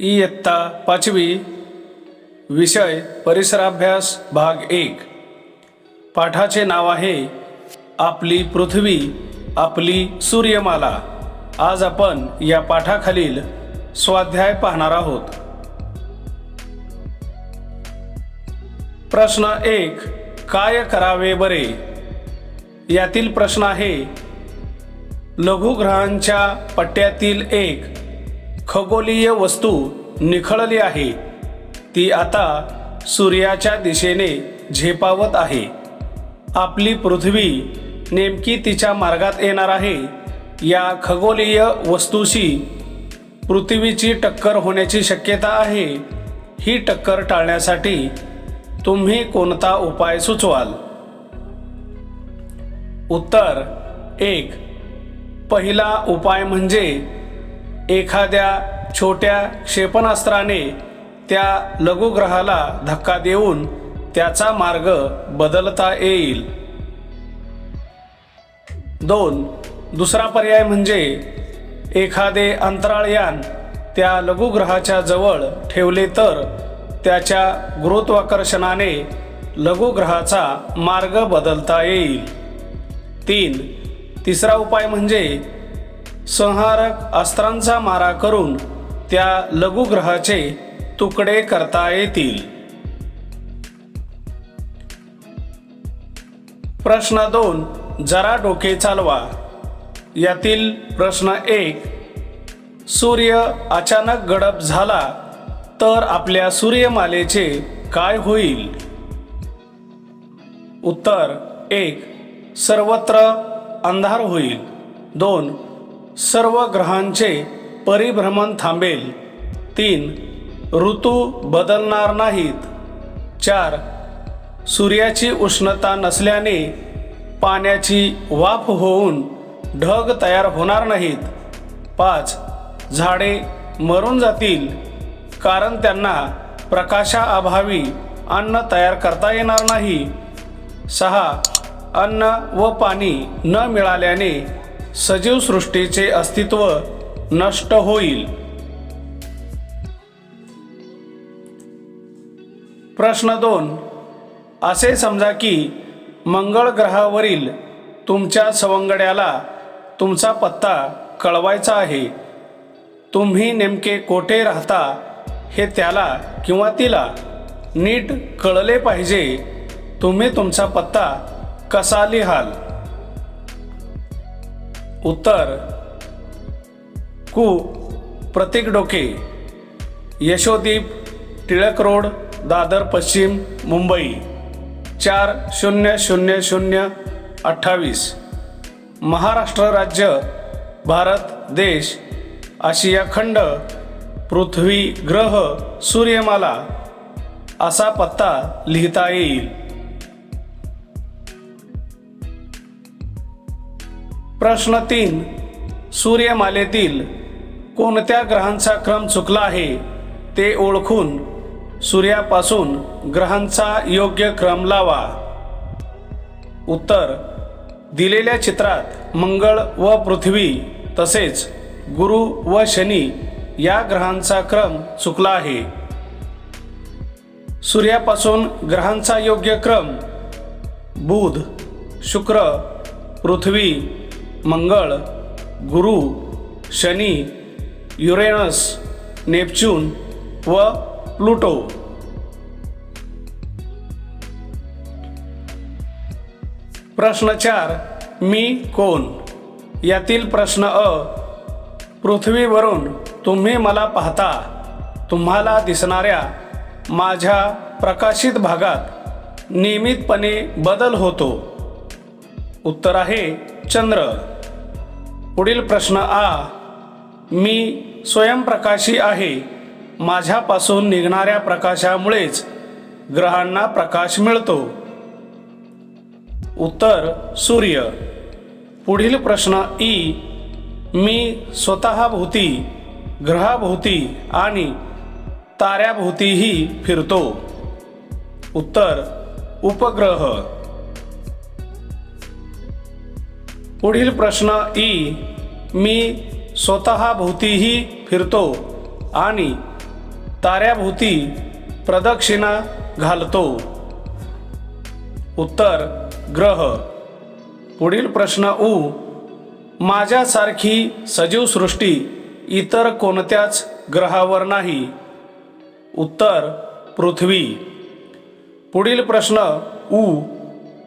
इयत्ता पाचवी विषय परिसराभ्यास भाग एक पाठाचे नाव आहे आपली पृथ्वी आपली सूर्यमाला आज आपण या पाठाखालील स्वाध्याय पाहणार आहोत प्रश्न एक काय करावे बरे यातील प्रश्न आहे लघुग्रहांच्या पट्ट्यातील एक खगोलीय वस्तू निखळली आहे. ती आता सूर्याच्या दिशेने झेपावत आहे. आपली पृथ्वी नेमकी तिच्या मार्गात येणार आहे या खगोलीय वस्तूशी पृथ्वीची टक्कर होण्याची शक्यता आहे. ही टक्कर टाळण्यासाठी तुम्ही कोणता उपाय सुचवाल? उत्तर एक. पहिला उपाय म्हणजे एखाद्या छोट्या क्षेपणास्त्राने त्या लघुग्रहाला धक्का देऊन त्याचा मार्ग बदलता येईल. दोन. दुसरा पर्याय म्हणजे एखादे अंतराळयान त्या लघुग्रहाच्या जवळ ठेवले तर त्याच्या गुरुत्वाकर्षणाने लघुग्रहाचा मार्ग बदलता येईल. तीन. तिसरा उपाय म्हणजे संहारक अस्त्रांचा मारा करून त्या लघुग्रहाचे तुकडे करता येतील. प्रश्न दोन. जरा डोके चालवा. यातील प्रश्न एक. सूर्य अचानक गडप झाला तर आपल्या सूर्यमालेचे काय होईल? उत्तर एक. सर्वत्र अंधार होईल. दोन सर्व ग्रहांचे परिभ्रमण थांबेल. तीन ऋतू बदलणार नाहीत. चार सूर्याची उष्णता नसल्याने पाण्याची वाफ होऊन ढग तयार होणार नाहीत. पाच झाडे मरून जातील कारण त्यांना प्रकाशाअभावी अन्न तयार करता येणार नाही. सहा अन्न व पाणी न मिळाल्याने सजीव सृष्टीचे अस्तित्व नष्ट होईल. प्रश्न दोन. असे समजा की मंगळ ग्रहावरील तुमच्या सवंगड्याला तुमचा पत्ता कळवायचा आहे. तुम्ही नेमके कोठे राहता हे त्याला किंवा तिला नीट कळले पाहिजे. तुम्ही तुमचा पत्ता कसा लिहाल उत्तर. कु. प्रतीक डोके. यशोदीप टिळक रोड दादर पश्चिम मुंबई. चार शून्य शून्य शून्य अठ्ठावीस. महाराष्ट्र राज्य भारत देश आशिया खंड पृथ्वी ग्रह सूर्यमाला असा पत्ता लिहिता येईल. प्रश्न तीन सूर्यमालेतील कोणत्या ग्रहांचा क्रम चुकला आहे ते ओळखून सूर्यापासून ग्रहांचा योग्य क्रम लावा. उत्तर दिलेल्या चित्रात मंगळ व पृथ्वी तसेच गुरु व शनी या ग्रहांचा क्रम चुकला आहे. सूर्यापासून ग्रहांचा योग्य क्रम बुध शुक्र पृथ्वी मंगळ गुरु शनी युरेनस नेपच्यून व प्लुटो. प्रश्न चार मी कोण? यातील प्रश्न अ पृथ्वीवरून तुम्ही मला पाहता. तुम्हाला दिसणाऱ्या माझ्या प्रकाशित भागात नियमितपणे बदल होतो. उत्तर आहे चंद्र पुढील प्रश्न आ मी स्वयंप्रकाशी आहे माझ्यापासून निघणाऱ्या प्रकाशामुळेच ग्रहांना प्रकाश मिळतो. उत्तर सूर्य. पुढील प्रश्न ई मी स्वतःभोवती ग्रहाभोवती आणि ताऱ्याभोवतीही फिरतो. उत्तर उपग्रह. पुढील प्रश्न ई. मी स्वतःभोवतीही फिरतो आणि ताऱ्याभोवती प्रदक्षिणा घालतो. उत्तर ग्रह. पुढील प्रश्न उ. माझ्यासारखी सजीव सृष्टी इतर कोणत्याच ग्रहावर नाही. उत्तर पृथ्वी. पुढील प्रश्न उ.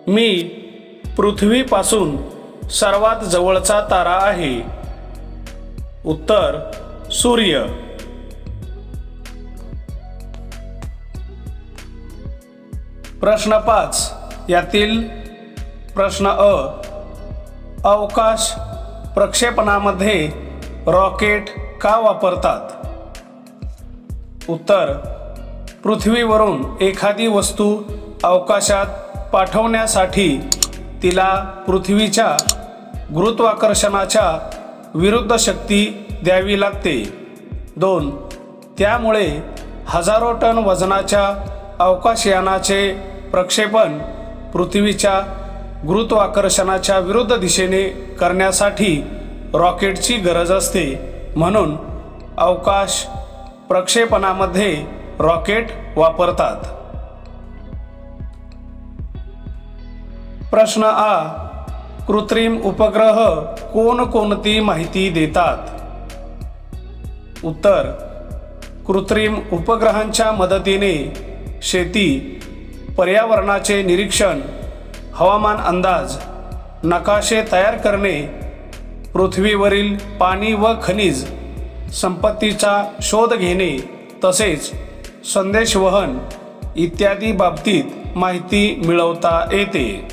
मी पृथ्वीपासून सर्वात जवळचा तारा आहे. उत्तर सूर्य. प्रश्न पाच. यातील प्रश्न अ. अवकाश प्रक्षेपणामध्ये रॉकेट का वापरतात? उत्तर पृथ्वीवरून एखादी वस्तू अवकाशात पाठवण्यासाठी तिला पृथ्वीच्या गुरुत्वाकर्षणाच्या विरुद्ध शक्ती द्यावी लागते. दोन त्यामुळे हजारो टन वजनाच्या अवकाशयानाचे प्रक्षेपण पृथ्वीच्या गुरुत्वाकर्षणाच्या विरुद्ध दिशेने करण्यासाठी रॉकेटची गरज असते. म्हणून अवकाश प्रक्षेपणामध्ये रॉकेट वापरतात. प्रश्न आ कृत्रिम उपग्रह कोणकोणती माहिती देतात? उत्तर कृत्रिम उपग्रहांच्या मदतीने शेती पर्यावरणाचे निरीक्षण हवामान अंदाज नकाशे तयार करणे पृथ्वीवरील पाणी व खनिज संपत्तीचा शोध घेणे तसेच संदेशवहन इत्यादी बाबतीत माहिती मिळवता येते.